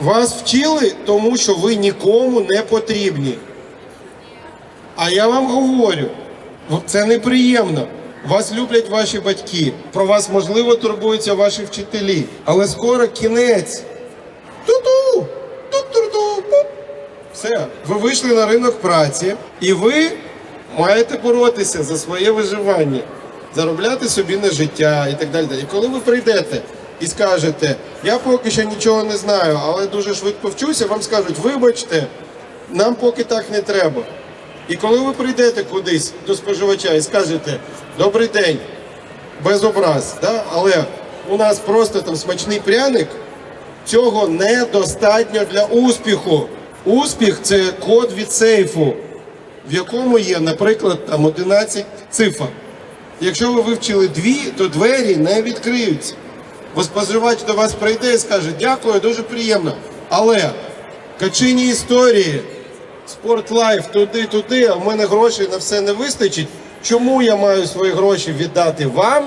Вас вчили, тому що ви нікому не потрібні. А я вам говорю, це неприємно. Вас люблять ваші батьки, про вас можливо турбуються ваші вчителі. Але скоро кінець. Ту-ту! Ту-ту-ту! Все, ви вийшли на ринок праці, і ви маєте боротися за своє виживання, заробляти собі на життя і так далі. І коли ви прийдете і скажете, я поки що нічого не знаю, але дуже швидко вчуся, вам скажуть, вибачте, нам поки так не треба. І коли ви прийдете кудись до споживача і скажете, добрий день, без образ, да? але у нас просто там смачний пряник, цього недостатньо для успіху. Успіх це код від сейфу, в якому є, наприклад, там 11 цифр. Якщо ви вивчили дві, то двері не відкриються. Бо споживач до вас прийде і скаже, дякую, дуже приємно. Але качині історії, спортлайф, туди-туди, а в мене грошей на все не вистачить. Чому я маю свої гроші віддати вам,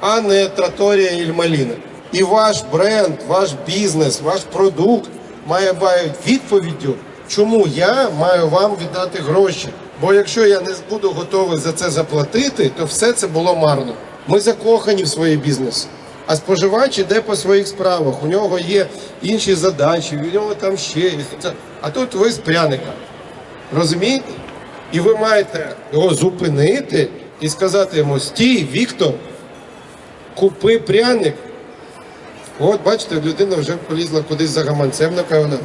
а не Траторія Ільмаліна? І ваш бренд, ваш бізнес, ваш продукт має бути відповіддю, чому я маю вам віддати гроші. Бо якщо я не буду готовий за це заплатити, то все це було марно. Ми закохані в свій бізнес. А споживач іде по своїх справах. У нього є інші задачі, у нього там ще. А тут ви з пряника. Розумієте? І ви маєте його зупинити і сказати йому: стій, Віктор, купи пряник. От, бачите, людина вже полізла кудись за гаманцем, напевно.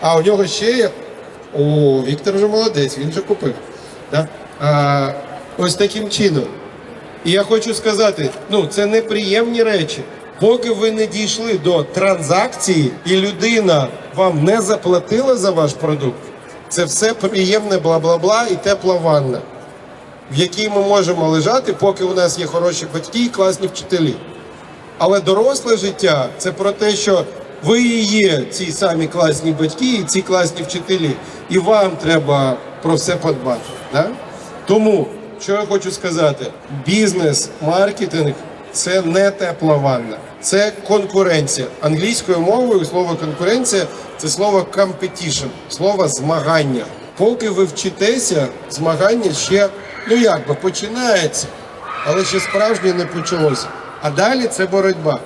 А у нього ще є. О, Віктор вже молодець, він вже купив. Да? А, ось таким чином. І я хочу сказати, ну це неприємні речі. Поки ви не дійшли до транзакції, і людина вам не заплатила за ваш продукт, це все приємне бла-бла-бла і тепла ванна, в якій ми можемо лежати, поки у нас є хороші батьки і класні вчителі. Але доросле життя це про те, що ви і є ці самі класні батьки і ці класні вчителі, і вам треба про все подбати. Да? Тому, що я хочу сказати, бізнес, маркетинг це не тепла ванна, це конкуренція. Англійською мовою слово конкуренція це слово competition, слово змагання. Поки ви вчитеся, змагання ще ну як би починається, але ще справжнє не почалося. А далі це боротьба.